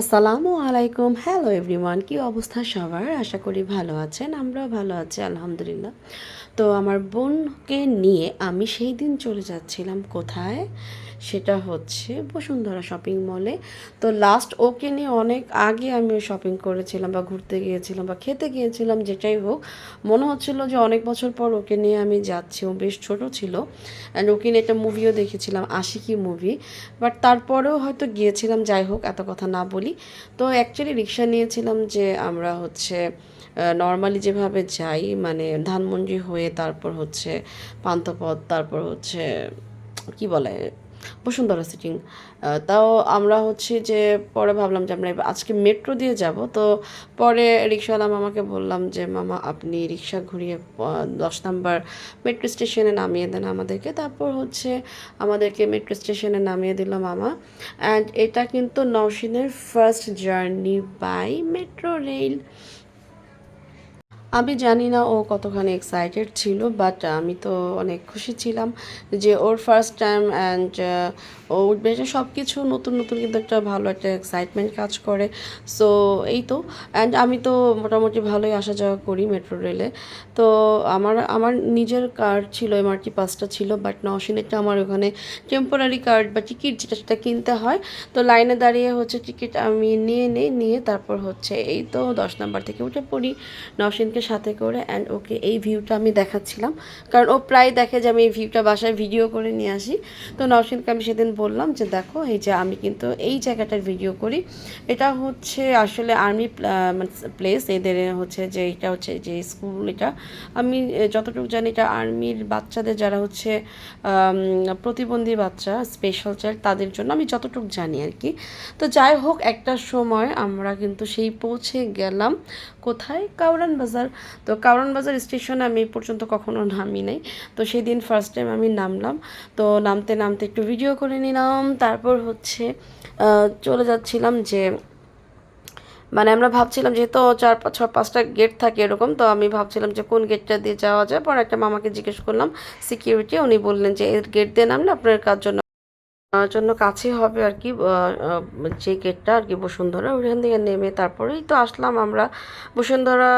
আসসালামু আলাইকুম। Hello everyone কি অবস্থা সবার? আশা করি ভালো আছেন, আমরাও ভালো আছি, আলহামদুলিল্লাহ। তো আমার বোনকে নিয়ে আমি সেই দিন চলে যাচ্ছিলাম কোথায়? সেটা হচ্ছে বসুন্ধরা শপিং মলে তো লাস্ট ওকে নিয়ে অনেক আগে আমি শপিং করেছিলাম বা ঘুরতে গিয়েছিলাম বা খেতে গিয়েছিলাম, যেটাই হোক। মনে হচ্ছিল যে অনেক বছর পর ওকে নিয়ে আমি যাচ্ছি। ও বেশ ছোট ছিল। অ্যান্ড ওকে নিয়ে একটা মুভিও দেখেছিলাম, আশিকি মুভি বাট তারপরেও হয়তো গিয়েছিলাম, যাই হোক, এত কথা না বলি। তো অ্যাকচুয়ালি রিক্সা নিয়েছিলাম যে আমরা হচ্ছে নর্মালি যেভাবে যাই মানে ধানমন্ডি হয়ে তারপর হচ্ছে পান্থপথ, তারপর হচ্ছে, কি বলে বসুন্ধরা সিটিং তাও আমরা হচ্ছে যে পরে ভাবলাম যে আমরা আজকে মেট্রো দিয়ে যাব। তো পরে রিক্সাওয়ালা মামাকে বললাম যে, মামা, আপনি রিক্সা ঘুরিয়ে দশ নাম্বার মেট্রো স্টেশনে নামিয়ে দেন আমাদেরকে। তারপর হচ্ছে আমাদেরকে মেট্রো স্টেশনে নামিয়ে দিল মামা। অ্যান্ড এটা কিন্তু নওশিনের first journey by metro rail আমি জানি না ও কতখানি এক্সাইটেড ছিল বাট আমি তো অনেক খুশি ছিলাম যে ওর ফার্স্ট টাইম অ্যান্ড ও উঠবে। সব কিছু নতুন নতুন কিন্তু একটা ভালো একটা এক্সাইটমেন্ট কাজ করে। সো এই তো। অ্যান্ড আমি তো মোটামুটি ভালোই আসা যাওয়া করি মেট্রো রেলে তো আমার আমার নিজের কার্ড ছিল এমআরটি পাসটা ছিল বাট নশিনেরটা আমার ওখানে টেম্পোরারি কার্ড বা টিকিট যেটা, সেটা কিনতে হয়। তো লাইনে দাঁড়িয়ে হচ্ছে টিকিট আমি নিয়ে নেই নিয়ে তারপর হচ্ছে এই তো দশ নাম্বার থেকে উঠে পড়ি। নওশিনকে সাথে করে অ্যান্ড ওকে এই ভিউটা আমি দেখাচ্ছিলাম। কারণ ও প্রায় দেখে যে আমি এই ভিউটা বাসায় ভিডিও করে নিয়ে আসি। তো নওশিনকে আমি সেদিন বললাম যে, দেখো, এই যে আমি কিন্তু এই জায়গাটার ভিডিও করি। এটা হচ্ছে আসলে আর্মি প্লেস এদের হচ্ছে যে, এটা হচ্ছে যে স্কুল এটা। আমি যতটুকু জানি এটা আর্মির বাচ্চাদের যারা হচ্ছে প্রতিবন্ধী বাচ্চা স্পেশাল চাইল্ড তাদের জন্য আমি যতটুকু জানি আর কি। তো যাই হোক, একটা সময় আমরা কিন্তু সেই পৌঁছে গেলাম। কোথায়? কাউরান বাজার। তো কাউরান বাজার স্টেশনে আমি পর্যন্ত কখনো নামি নাই। তো সেদিন ফার্স্ট টাইম আমি নামলাম। তো নামতে নামতে একটু ভিডিও করে নিলাম। তারপর হচ্ছে চলে যাচ্ছিলাম যে মানে আমরা ভাবছিলাম যেহেতু চার পাঁচ ছ পাঁচটা গেট থাকে এরকম, তো আমি ভাবছিলাম যে কোন গেটটা দিয়ে যাওয়া যায়? পরে একটা মামাকে জিজ্ঞেস করলাম সিকিউরিটি উনি বললেন যে, এর গেট দিয়ে নামলে আপনার কাজ জন্য জন্য কাছে হবে আর কি যে গেটটা আর কি বসুন্ধরা। ওইখান থেকে নেমে তারপরেই তো আসলাম আমরা। বসুন্ধরা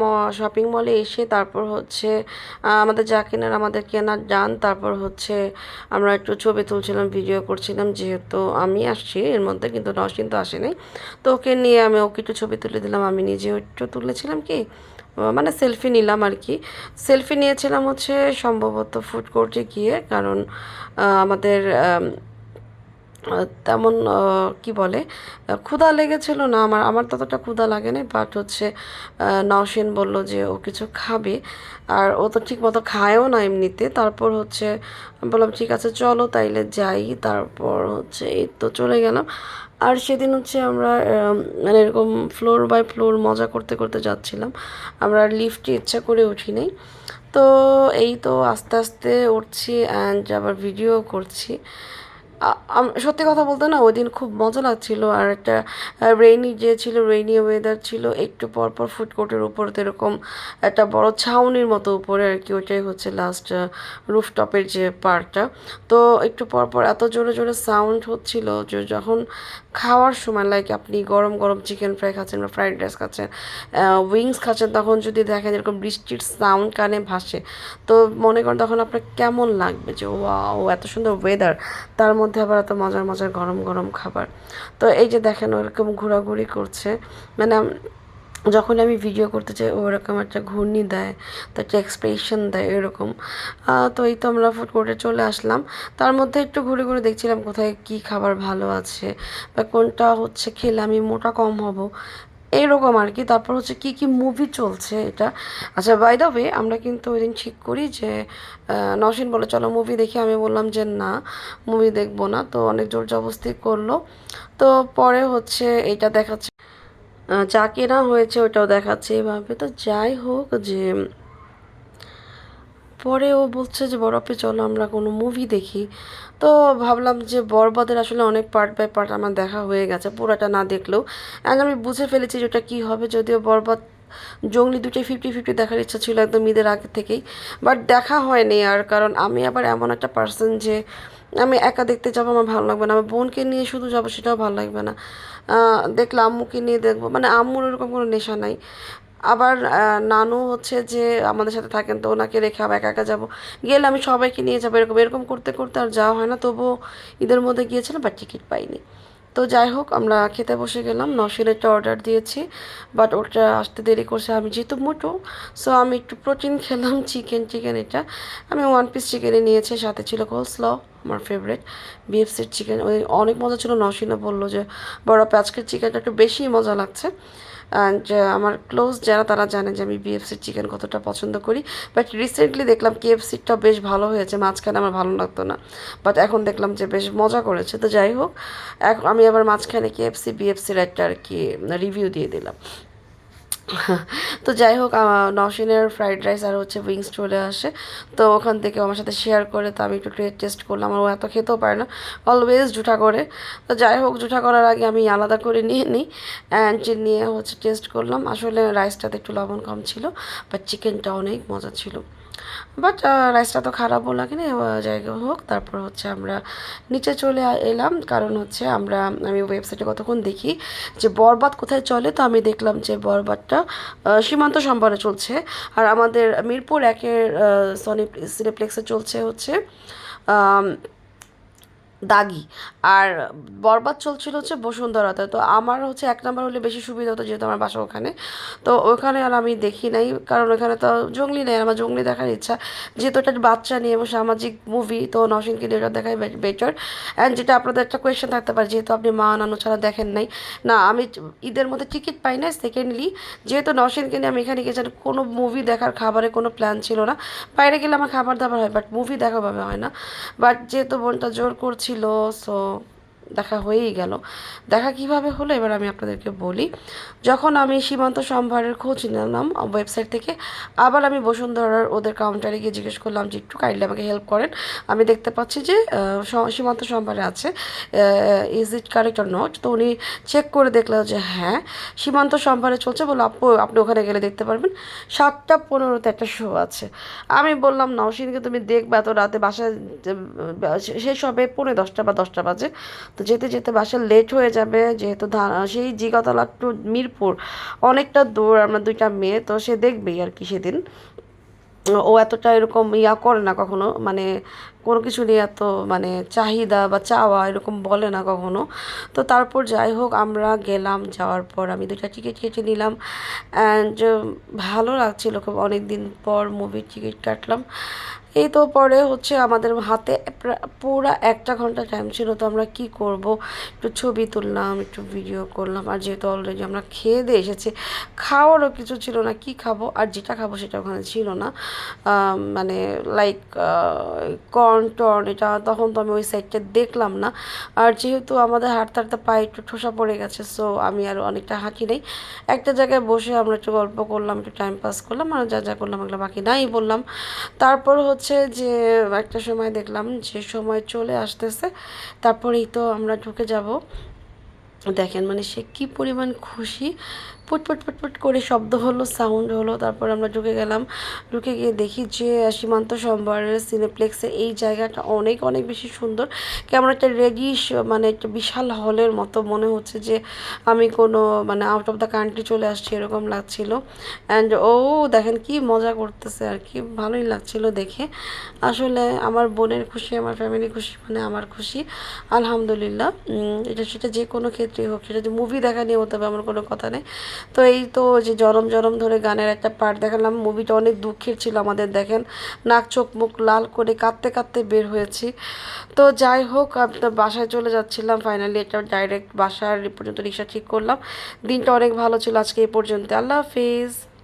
ম শপিং মলে এসে তারপর হচ্ছে আমাদের যা কেনার আমাদের কেনার ডান তারপর হচ্ছে আমরা একটু ছবি তুলছিলাম ভিডিও করছিলাম। যেহেতু আমি আসছি, এর মধ্যে কিন্তু নসীন তো আসেনি। তো ওকে নিয়ে আমি ওকে একটু ছবি তুলে দিলাম। আমি নিজেও একটু তুলেছিলাম কি মানে সেলফি নিলাম আর কি। সেলফি নিয়েছিলাম হচ্ছে, সম্ভবত ফুড কোর্টে গিয়ে। কারণ আমাদের তেমন কি বলে ক্ষুধা লেগেছিল না, আমার আমার ততটা ক্ষুধা লাগেনি বাট হচ্ছে নওশিন বলল যে ও কিছু খাবে, আর ও তো ঠিক মতো খায়ও না এমনিতে, তারপর হচ্ছে বললাম, ঠিক আছে, চলো তাইলে যাই। তারপর হচ্ছে, এই তো চলে গেলাম আর সেদিন হচ্ছে আমরা মানে এরকম ফ্লোর বাই ফ্লোর মজা করতে করতে যাচ্ছিলাম। আমরা লিফটে ইচ্ছা করে উঠি নাই। তো এই তো আস্তে আস্তে উঠছি অ্যান্ড আবার ভিডিও করছি। সত্যি কথা বলতে না ওই দিন খুব মজা লাগছিল, আর একটা রেইনি যে ছিল রেইনি ওয়েদার ছিল, একটু পর পর ফুড কোর্টের উপর তো এরকম একটা বড় ছাউনির মতো উপরে আর কি, ওইটাই হচ্ছে লাস্ট রুফটপের যে পার্টটা তো একটু পর পর এত জোরে জোরে সাউন্ড হচ্ছিল যে যখন খাওয়ার সময় লাইক আপনি গরম গরম চিকেন ফ্রাই খাচ্ছেন বা ফ্রাইড রাইস খাচ্ছেন উইংস খাচ্ছেন, তখন যদি দেখেন এরকম বৃষ্টির সাউন্ড কানে ভাসে, তো মনে করেন তখন আপনার কেমন লাগবে যে ওয়াও এত সুন্দর ওয়েদার তার মধ্যে আবার এত মজার মজার গরম গরম খাবার। তো এই যে দেখেন, ওরকম ঘোরাঘুরি করছে। মানে যখন আমি ভিডিও করতে চাই ওরকম একটা ঘূর্ণি দেয় তো একটা এক্সপ্রেশন দেয় এরকম। তো এই তো আমরা ফুড কোর্টে চলে আসলাম। তার মধ্যে একটু ঘুরে ঘুরে দেখছিলাম কোথায় কি খাবার ভালো আছে, বা কোনটা হচ্ছে খেলে আমি মোটা কম হব। এইরকম আর কি। তারপর হচ্ছে কি কি মুভি চলছে এটা? আচ্ছা বাই দ্য ওয়ে আমরা কিন্তু ওই দিন ঠিক করি যে নসীন বলে, চলো মুভি দেখি। আমি বললাম যে, না মুভি দেখব না। তো অনেক জোর জবরদস্তি করল। তো পরে হচ্ছে এটা দেখাচ্ছে। যা কেনা হয়েছে ওটাও দেখাচ্ছে এভাবে তো যাই হোক যে পরে ও বলছে যে, বরফে চলো, আমরা কোনো মুভি দেখি। তো ভাবলাম যে বরবাদের আসলে অনেক পার্ট বাই পার্ট আমার দেখা হয়ে গেছে, পুরোটা না দেখলেও। অ্যান্ড আমি বুঝে ফেলেছি যে, ওটা কী হবে, যদিও বরবাদ জঙ্গলি দুটোই ফিফটি ফিফটি দেখার ইচ্ছা ছিল একদম ঈদের আগে থেকেই। বাট দেখা হয়নি আর, কারণ আমি আবার এমন একটা পার্সন যে, আমি একা দেখতে যাব, আমার ভালো লাগবে না। আমার বোনকে নিয়ে শুধু যাব, সেটাও ভালো লাগবে না। দেখলে আম্মুকে নিয়ে দেখব। মানে আম্মুর এরকম কোনো নেশা নাই। আবার নানু হচ্ছে যে আমাদের সাথে থাকেন তো, ওনাকে রেখে আবার একা একা যাব। গেলে আমি সবাইকে নিয়ে যাব এরকম এরকম করতে করতে আর যাওয়া হয় না, তবুও ঈদের মধ্যে গিয়েছিলাম বাট টিকিট পাইনি। তো যাই হোক, আমরা খেতে বসে গেলাম নশির একটা অর্ডার দিয়েছি বাট ওটা আসতে দেরি করছে, আমি যেহেতু মোটো সো আমি একটু প্রোটিন খেলাম চিকেন চিকেন এটা। আমি ওয়ান পিস চিকেনে নিয়েছি, সাথে ছিল কোলস্ল আমার ফেভারিট বিএফসির চিকেন ওই অনেক মজা ছিল নসিনা বলল যে, বড় আজকের চিকেনটা একটু বেশি মজা লাগছে। আমার ক্লোজ যারা, তারা জানে যে আমি বিএফসির চিকেন কতটা পছন্দ করি। বাট রিসেন্টলি দেখলাম কেএফসিটা বেশ ভালো হয়েছে, মাঝখানে আমার ভালো লাগতো না। বাট এখন দেখলাম যে বেশ মজা করেছে, তো যাই হোক। এখন আমি আবার মাঝখানে কেএফসি বিএফসির একটা আর কি রিভিউ দিয়ে দিলাম। তো যাই হোক নসিনের ফ্রাইড রাইস আর হচ্ছে উইংস চলে আসে। তো ওখান থেকে আমার সাথে শেয়ার করে, তো আমি একটু টেস্ট করলাম আর ও এত খেতেও পারে না। অলওয়েজ জুঠা করে। তো যাই হোক, জুঠা করার আগে আমি আলাদা করে নিয়ে নিই। অ্যান্ড নিয়ে হচ্ছে টেস্ট করলাম। আসলে রাইসটাতে একটু লবণ কম ছিল বা চিকেনটা অনেক মজা ছিল। বাট রাইসটা তো খারাপও লাগেনি জায়গা হোক, তারপর হচ্ছে আমরা নিচে চলে এলাম। কারণ হচ্ছে আমরা, আমি ওয়েবসাইটে কতক্ষণ দেখি যে বরবাদ কোথায় চলে, তো আমি দেখলাম যে বরবাদটা সীমান্ত সম্ভারে চলছে। আর আমাদের মিরপুর একের সনি সিনেপ্লেক্সে চলছে হচ্ছে দাগি। আর বরবাদ চলছিল হচ্ছে বসুন্ধরাতে। তো আমার হচ্ছে এক নাম্বার হলে বেশি সুবিধা হতো যেহেতু আমার বাসা ওখানে। তো ওখানে আর আমি দেখি নাই, কারণ ওখানে তো জঙ্গলি নেই আমার জঙ্গলি দেখার ইচ্ছা। যেহেতু এটা বাচ্চা নিয়ে এবং সামাজিক মুভি তো নসীনকে ওটা দেখাই বেটার অ্যান্ড যেটা আপনাদের একটা কোয়েশ্চেন থাকতে পারে, যেহেতু আপনি মা নানু ছাড়া দেখেন নাই। না, আমি ঈদের মধ্যে টিকিট পাই না সেকেন্ডলি যেহেতু নসীনকে আমি এখানে গেছিলাম কোনো মুভি দেখার খাবারের কোনো প্ল্যান ছিল না। বাইরে গেলে আমার খাবার দাবার হয় বাট মুভি দেখা ভাবে হয় না। বাট যেহেতু বোনটা জোর করছিল সো দেখা হয়েই গেল। দেখা কীভাবে হলো এবার আমি আপনাদেরকে বলি। যখন আমি সীমান্ত সম্ভারের খোঁজ নিলাম ওয়েবসাইট থেকে, আবার আমি বসুন্ধরার ওদের কাউন্টারে গিয়ে জিজ্ঞেস করলাম যে, একটু কাইন্ডলি আমাকে হেল্প করেন। আমি দেখতে পাচ্ছি যে সীমান্ত সম্ভারে আছে is it correct or not তো উনি চেক করে দেখল যে হ্যাঁ সীমান্ত সম্ভারে চলছে বলে আপু, আপনি ওখানে গেলে দেখতে পারবেন। সাতটা পনেরোতে একটা শো আছে। আমি বললাম, নওশিনকে তুমি দেখবে এত রাতে বাসায় শেষ হবে পৌনে দশটা বা দশটা বাজে। তো যেতে যেতে বাসা লেট হয়ে যাবে, যেহেতু সেই জিগাতলা টু মিরপুর অনেকটা দূর, আমরা দুইটা মেয়ে, তো সে দেখবেই আর কি সেদিন। ও এতটা এরকম ইয়া করে না কখনো মানে কিছু নিয়ে এত মানে চাহিদা বা চাওয়া এরকম বলে না কখনো। তো তারপর যাই হোক, আমরা গেলাম, যাওয়ার পর আমি দুইটা টিকিট কেটে নিলাম। অ্যান্ড ভালো লাগছিল খুব। অনেক দিন পর মুভির টিকিট কাটলাম। এই তো পরে হচ্ছে আমাদের হাতে পুরো একটা ঘণ্টা টাইম ছিল। তো আমরা কি করব? একটু ছবি তুললাম, একটু ভিডিও করলাম। আর যেহেতু অলরেডি আমরা খেয়ে দিয়ে এসেছি, খাওয়ারও কিছু ছিল না। কি খাব? আর যেটা খাব সেটা ওখানে ছিল না। মানে লাইক কর্ন টর্ন এটা তখন তো আমি ওই সাইডটা দেখলাম না। আর যেহেতু আমাদের হাঁটতে হাঁটতে পায়ে একটু ঠোসা পড়ে গেছে সো আমি আর অনেকটা হাঁটি নাই। একটা জায়গায় বসে আমরা একটু গল্প করলাম, একটু টাইম পাস করলাম, আর যা যা করলাম এগুলো বাকি নাই বললাম। তারপর হচ্ছে যে একটা সময় দেখলাম যে সময় চলে আসতেছে, তারপরেই তো আমরা ঢুকে যাব। দেখেন মানে সে কি পরিমাণ খুশি। পুট পুট পুট পুট করে শব্দ হলো সাউন্ড হলো, তারপর আমরা ঢুকে গেলাম। ঢুকে গিয়ে দেখি যে সীমান্ত সম্বরের সিনেপ্লেক্সে এই জায়গাটা অনেক অনেক বেশি সুন্দর। কেমন একটা রেডিশ মানে একটা বিশাল হলের মতো মনে হচ্ছে যে, আমি কোনো মানে আউট অফ দ্য কান্ট্রি চলে আসছি, এরকম লাগছিল। অ্যান্ড ও, দেখেন কি মজা করতেছে আর কি, ভালোই লাগছিল দেখে। আসলে আমার বোনের খুশি, আমার ফ্যামিলি খুশি মানে আমার খুশি। আলহামদুলিল্লাহ এটা, সেটা যে কোনো ক্ষেত্রেই হোক, সেটা যে মুভি দেখা নিয়ে হতে হবে আমার কোনো কথা নেই। তো এই তো যে জরম জরম ধরে গানের একটা পার্ট দেখালাম। মুভিটা অনেক দুঃখের ছিল আমাদের, দেখেন। নাক, চোখ, মুখ লাল করে কাঁদতে কাঁদতে বের হয়েছি। তো যাই হোক আপনার বাসায় চলে যাচ্ছিলাম। ফাইনালি একটা ডাইরেক্ট বাসার পর্যন্ত রিক্সা ঠিক করলাম। দিনটা অনেক ভালো ছিল আজকে এই পর্যন্ত। আল্লাহ হাফিজ।